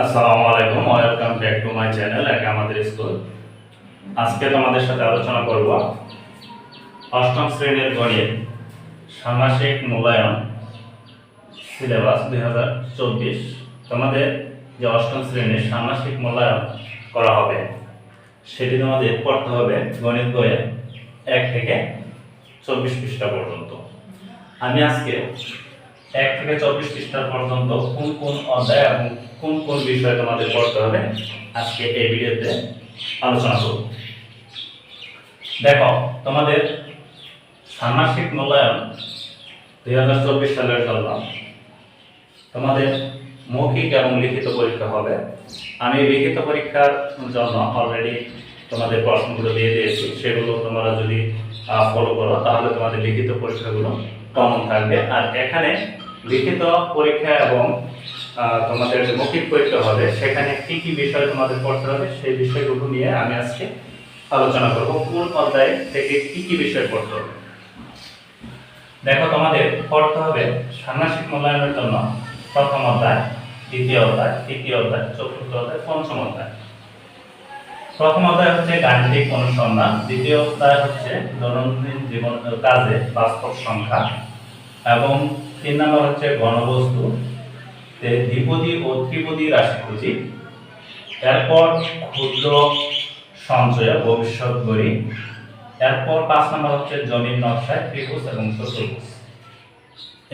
আসসালামু আলাইকুম, welcome back to my channel, এক আমাদের স্কুল। আজকে তোমাদের সাথে আলোচনা করব অষ্টম শ্রেণির গণিত ষান্মাসিক মূল্যায়ন, সিলেবাস দুই হাজার চব্বিশ। তোমাদের যে অষ্টম শ্রেণির ষান্মাসিক মূল্যায়ন করা হবে, সেটি তোমাদের পড়তে হবে গণিত বইয়ে এক থেকে চব্বিশ পৃষ্ঠা পর্যন্ত। আমি আজকে এক থেকে চব্বিশ পৃষ্ঠা পর্যন্ত কোন কোন অধ্যায় এবং কোন কোন বিষয় তোমাদের পড়তে হবে আজকে এই ভিডিওতে আলোচনা করব। দেখো, তোমাদের ষান্মাসিক মূল্যায়ন দুই হাজার চব্বিশ সালের জন্য তোমাদের মৌখিক এবং লিখিত পরীক্ষা হবে। আমি লিখিত পরীক্ষার জন্য অলরেডি তোমাদের প্রশ্নগুলো দিয়ে দিয়েছি। সেগুলো তোমরা যদি ফলো করো, তাহলে তোমাদের লিখিত পরীক্ষাগুলো কমন থাকবে। আর এখানে লিখিত পরীক্ষা এবং তোমাদের মৌখিক পরীক্ষা হবে, সেখানে কি কি বিষয় তোমাদের পড়তে হবে, সেই বিষয়গুলো নিয়ে আমি আজকে আলোচনা করব। কোন অধ্যায় থেকে কি কি বিষয় পড়তে হবে? দেখো, তোমাদের পড়তে হবে ষান্মাসিক মূল্যায়নের জন্য প্রথম অধ্যায়, দ্বিতীয় অধ্যায়, তৃতীয় অধ্যায়, চতুর্থ অধ্যায়, পঞ্চম অধ্যায়। প্রথম অধ্যায় হচ্ছে গাণিতিক অনুসন্ধান, দ্বিতীয় অধ্যায় হচ্ছে দৈনন্দিন জীবন কাজে বাস্তব সংখ্যা, এবং তিন নম্বর হচ্ছে ঘনবস্তু তে দ্বিপদী ও ত্রিপদী রাশি খুঁজি। এরপর ক্ষুদ্র সঞ্চয়, ভবিষ্যৎ গড়ি। এরপর পাঁচ নম্বর হচ্ছে জমির নকশায় ত্রিভুজ এবং চতুর্ভুজ।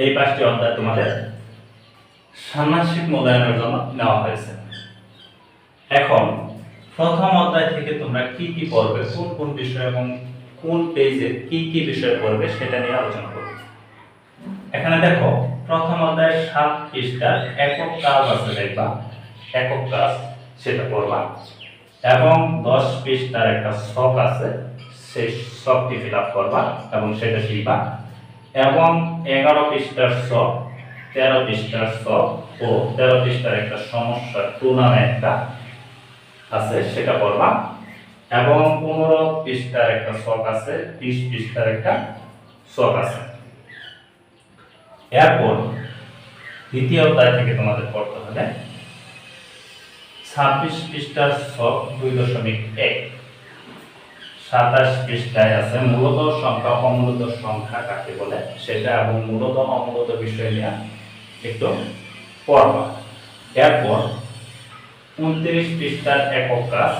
এই পাঁচটি অধ্যায় তোমাদের ষান্মাসিক মূল্যায়নের জন্য নেওয়া হয়েছে। এখন প্রথম অধ্যায় থেকে তোমরা কি কি পড়বে, কোন কোন বিষয় এবং কোন পেজে কি কি বিষয় পড়বে সেটা নিয়ে আলোচনা করবে। এখানে দেখো প্রথম অধ্যায় সাত পৃষ্ঠার একক কাজ আছে, দেখবা। একক কাজ, সেটা পড়বা। এবং দশ পৃষ্ঠার একটা শখ আছে, সেই শখটি ফিল করবা এবং সেটা শিখবা। এবং এগারো পৃষ্ঠার শখ তেরো পৃষ্ঠার শখ ও তেরো পৃষ্ঠার একটা সমস্যা টু নামে একটা আছে, সেটা পড়বা। এবং পনেরো পৃষ্ঠার একটা শখ আছে, ত্রিশ পৃষ্ঠার একটা শখ আছে। এরপর দ্বিতীয় অধ্যায় থেকে তোমাদের পড়তে হবে ছাব্বিশ পৃষ্ঠার সব দুই দশমিক এক। সাতাশ পৃষ্ঠায় আছে, মূলত সংখ্যা অমূলত সংখ্যা কাকে বলে? সেটা এবং মূলত অমূলত বিষয় নিয়ে একটু পড়বা। এরপর উনত্রিশ পৃষ্ঠার একক কাজ,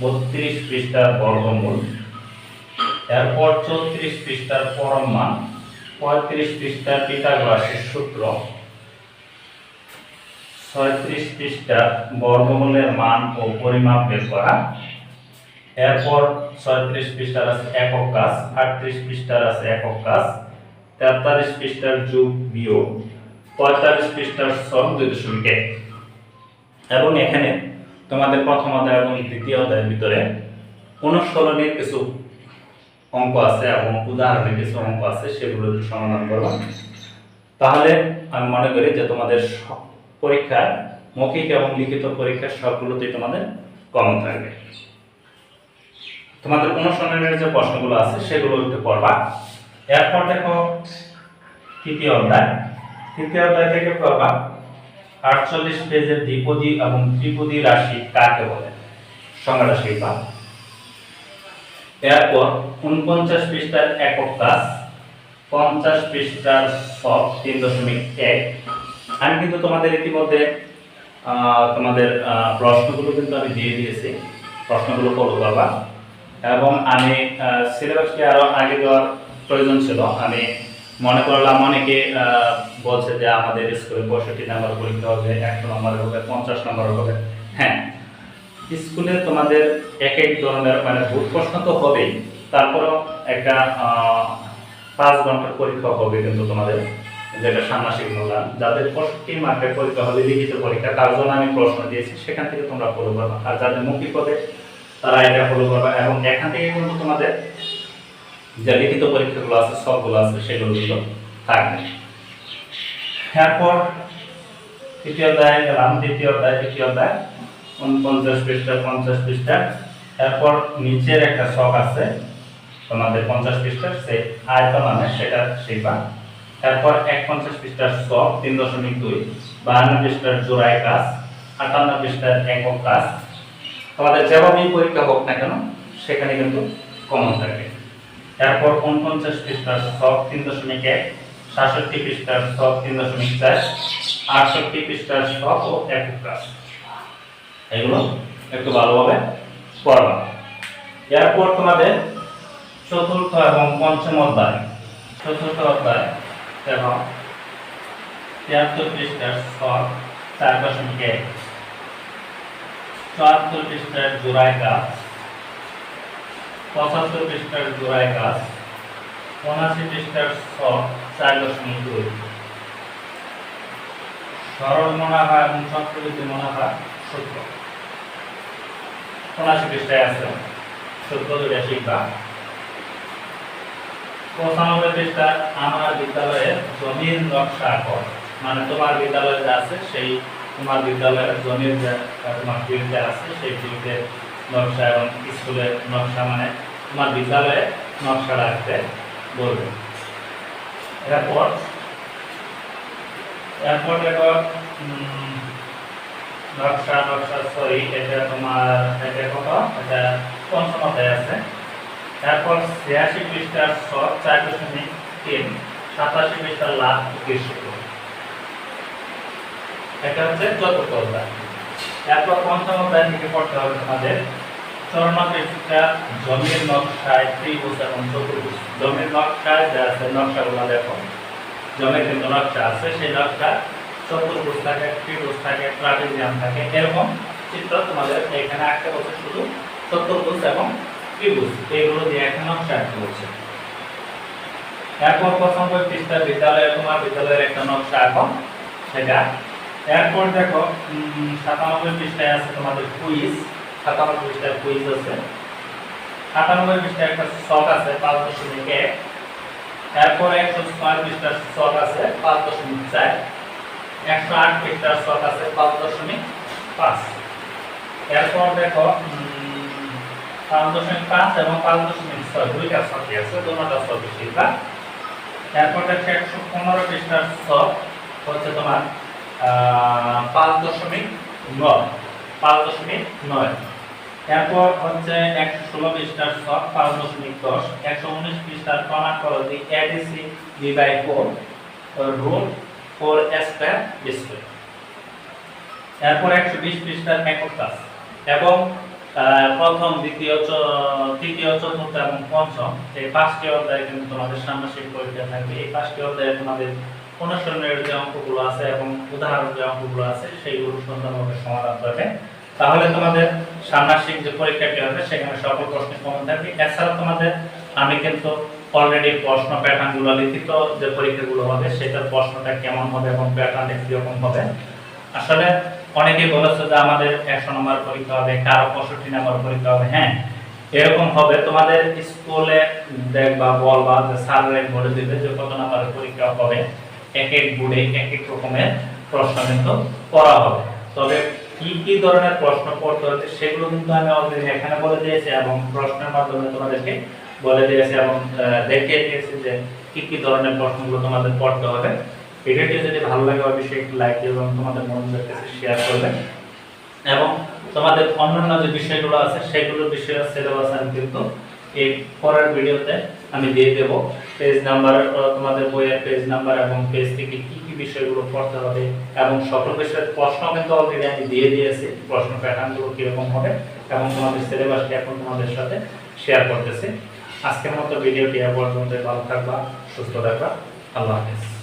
বত্রিশ পৃষ্ঠার বর্গমূল, এরপর চৌত্রিশ পৃষ্ঠার পরম মান পঁয়ত্রিশ পৃষ্ঠার পিতাগ্রাসের সূত্র। ছয়ত্রিশ পৃষ্ঠা বর্গমূলের মান ও পরিমাপ বের করা। এরপর ছয়ত্রিশ পৃষ্ঠার আছে একক কাজ, আটত্রিশ পৃষ্ঠার আছে একক কাজ, তেতাল্লিশ পৃষ্ঠার যুগ বিয়োগ, পঁয়তাল্লিশ পৃষ্ঠার সব দুই দশমিক এক। এবং এখানে তোমাদের প্রথম অধ্যায় এবং দ্বিতীয় অধ্যায়ের ভিতরে অনুসরণের কিছু অঙ্ক আছে এবং উদাহরণের কিছু অঙ্ক আছে, সেগুলো একটু সমাধান করবা তাহলে আমি মনে করি যে তোমাদের পরীক্ষার মৌখিক এবং লিখিত পরীক্ষার সবগুলোতেই তোমাদের কমন থাকবে। তোমাদের অনুসরণের যে প্রশ্নগুলো আছে, সেগুলো একটু পড়বা। এরপর দেখো তৃতীয় অধ্যায়। তৃতীয় অধ্যায় থেকে পড়বা, আটচল্লিশ পেজের দ্বিপদী এবং ত্রিপদী রাশি কাকে বলে? সংজ্ঞাটা শিখবা এরপর উনপঞ্চাশ পৃষ্ঠার একক কাজ পঞ্চাশ পৃষ্ঠার সব তিন দশমিক এক। আমি কিন্তু তোমাদের ইতিমধ্যে তোমাদের প্রশ্নগুলো কিন্তু আমি দিয়ে দিয়েছি। প্রশ্নগুলো করবা এবং আমি সিলেবাসটি আরও আগে দেওয়ার প্রয়োজন ছিল। আমি মনে করলাম অনেকে বলছে যে আমাদের স্কুলে পঁয়ষট্টি নাম্বার পরীক্ষা হবে একশো নম্বর হবে, পঞ্চাশ নম্বরের হবে। হ্যাঁ স্কুলে তোমাদের এক এক ধরনের মানে ভূত প্রশ্ন তো হবেই। তারপরেও একটা পাঁচ ঘণ্টার পরীক্ষা হবে কিন্তু তোমাদের, যেটা ষান্মাসিক মূল্যায়ন। যাদের পঁয়ষট্টি মার্কের পরীক্ষা হবে, লিখিত পরীক্ষা, তার জন্য আমি প্রশ্ন দিয়েছি, সেখান থেকে তোমরা ফলো করবা। আর যাদের মৌখিক হবে তারা এটা ফলো করবা। এবং এখান থেকে কিন্তু তোমাদের যে লিখিত পরীক্ষাগুলো আছে, সবগুলো আছে, সেগুলো কিন্তু থাকবে। এরপর তৃতীয় অধ্যায় গেলাম দ্বিতীয় অধ্যায়, তৃতীয় অধ্যায়। উনপঞ্চাশ পৃষ্ঠা, পঞ্চাশ পৃষ্ঠা। এরপর নিচের একটা শখ আছে, তোমাদের পঞ্চাশ পৃষ্ঠার সেই আয়তন মানে সেটা শিখবা এরপর এক পঞ্চাশ পৃষ্ঠার শখ তিন দশমিক দুই। বাহান্ন পৃষ্ঠার জোড়ায় কাজ, আটান্ন পৃষ্ঠার একক কাজ। তোমাদের যেভাবেই পরীক্ষা হোক না কেন, সেখানে কিন্তু কমন থাকে। তারপর উনপঞ্চাশ পৃষ্ঠার সব তিন দশমিক এক। সাতষট্টি পৃষ্ঠার সব তিন দশমিক চার। আটষট্টি পৃষ্ঠার সব ও একক কাজ। এগুলো একটু ভালোভাবে পড়বা। এরপর তোমাদের চতুর্থ এবং পঞ্চম অধ্যায়। চতুর্থ অধ্যায় এবং তিয়াত্তর পৃষ্ঠার সব চার দশমিক এক। চুয়াত্তর পৃষ্ঠার জোড়ায় গাছ পঁচাত্তর পৃষ্ঠার জোড়ায় গাছ উনআশি পৃষ্ঠার সব চার দশমিক দুই। সরল মুনাফা এবং চক্রবৃদ্ধি মুনাফা সূত্র উনআশি পৃষ্ঠায় আছে সূত্র শিখবা পঁচানব্বই পৃষ্ঠা আমার বিদ্যালয়ের জমির নকশা আঁকো মানে তোমার বিদ্যালয়ে যা আছে সেই তোমার বিদ্যালয়ের জমির যে তোমার ফিল্ডে আছে সেই ফিল্ডের নকশা এবং স্কুলের নকশা মানে তোমার বিদ্যালয়ে নকশা রাখতে বলবে। এরপর এরপর দেখো নকশা নকশা, সরি, এটা তোমার, এটা কত? এটা পঞ্চম অধ্যায় আছে। তারপর ছিয়াশি পৃষ্ঠার সব চার দশমিক তিন, সাতাশি পৃষ্ঠার লাভ কৃষক এটা হচ্ছে চতুর্থ অধ্যায়। এরপর পঞ্চম অধ্যায় থেকে পড়তে হবে তোমাদের। চরমা পৃষ্ঠা জমির নকশায় ত্রিভুজ এবং চতুর্ভুজ। জমির নকশায় যা আছে, নকশাগুলো দেখো। জমির কিন্তু নকশা আছে, সেই নকশা চতুর্ভুজ থাকে ত্রিভুজ থাকে ট্রাপিজিয়াম থাকে, এরকম চিত্র তোমাদের এখানে আঁকতে বলছে শুধু চতুর্ভুজ এবং ত্রিভুজ এইগুলো দিয়ে একটা নকশা আঁকতে বলছে এরপর প্রথম বই বিদ্যালয়ে তোমার, বিদ্যালয়ের একটা নকশা আঁকো, সেটা। এরপর দেখো সাতানব্বই পৃষ্ঠায় আছে তোমাদের কুইজ সাতানব্বই পৃষ্ঠায় কুইজ আছে। আটানব্বই পৃষ্ঠায় একটা শখ আছে, পাঁচ দশমিক এক। এরপর একশো ছয় পৃষ্ঠার শখ আছে, পাঁচ দশমিক চার। একশো আট পৃষ্ঠার শখ আছে, পাঁচ দশমিক পাঁচ। এরপর দেখো পাঁচ দশমিক পাঁচ এবং পাঁচ দশমিক ছয়, দুইটা শখই আছে, দুটা শখ শিখবা এরপর দেখো একশো পনেরো পৃষ্ঠার শখ হচ্ছে তোমার পাঁচ দশমিক নয়, পাঁচ দশমিক নয়। এরপর হচ্ছে একশো ষোলো পৃষ্ঠার সব পাঁচ দশমিক দশ, একশো উনিশ পৃষ্ঠার প্রমাণ করো the ADC B by four root four square square. এরপর একশো বিশ পৃষ্ঠার একক কাজ এবং প্রথম, দ্বিতীয় তৃতীয়, চতুর্থ এবং পঞ্চম, এই পাঁচটি অধ্যায় কিন্তু তোমাদের ষান্মাসিক পরীক্ষা থাকবে। এই পাঁচটি অধ্যায়ে তোমাদের অনুসরণের যে অঙ্কগুলো আছে এবং উদাহরণ যে অঙ্কগুলো আছে, সেইগুলো সুন্দরভাবে সমাধান করবে। তাহলে তোমাদের ষান্মাসিক যে পরীক্ষাটি হবে, সেখানে সকল প্রশ্ন কমন থাকবে। এছাড়া তোমাদের, আমি কিন্তু অলরেডি প্রশ্ন প্যাটার্নগুলো লিখিত যে পরীক্ষাগুলো হবে, সেটার প্রশ্নটা কেমন হবে এবং প্যাটার্নটা কীরকম হবে? আসলে অনেকেই বলেছে যে আমাদের একশো নম্বর পরীক্ষা হবে কারও পঁয়ষট্টি নম্বর পরীক্ষা হবে। হ্যাঁ এরকম হবে। তোমাদের স্কুলে দেখবা বলবা যে স্যারের বলে দিবে যে কত নম্বরের পরীক্ষা হবে, এক এক বোর্ডে এক এক রকমের প্রশ্ন কিন্তু করা হবে। তবে কি কি ধরনের প্রশ্ন পড়তে হচ্ছে সেগুলো কিন্তু আমি অলরেডি এখানে বলে দিয়েছি এবং প্রশ্নের মাধ্যমে তোমাদেরকে বলে দিয়েছে এবং দেখিয়ে দিয়েছি যে কি কি ধরনের প্রশ্নগুলো তোমাদের পড়তে হবে। ভিডিওটি যদি ভালো লাগে অবশ্যই একটু লাইক এবং তোমাদের বন্ধুদের কাছে শেয়ার করবে। এবং তোমাদের অন্যান্য যে বিষয়গুলো আছে, সেগুলোর বিষয়ে সিলেবাস আমি কিন্তু এই পরের ভিডিওতে আমি দিয়ে দেব। পেজ নাম্বার তোমাদের বইয়ের পেজ নাম্বার এবং পেজ থেকে কি কি বিষয়গুলো পড়তে হবে এবং সকল বিষয়ের প্রশ্ন কিন্তু অলরেডি আমি দিয়ে দিয়েছি। প্রশ্ন প্যাটার্নগুলো কীরকম হবে এবং তোমাদের সিলেবাসটি এখন তোমাদের সাথে শেয়ার করতেছি। আজকের মতো ভিডিওটি এ পর্যন্ত ভালো থাকবা সুস্থ থাকবা। আল্লাহ হাফেজ।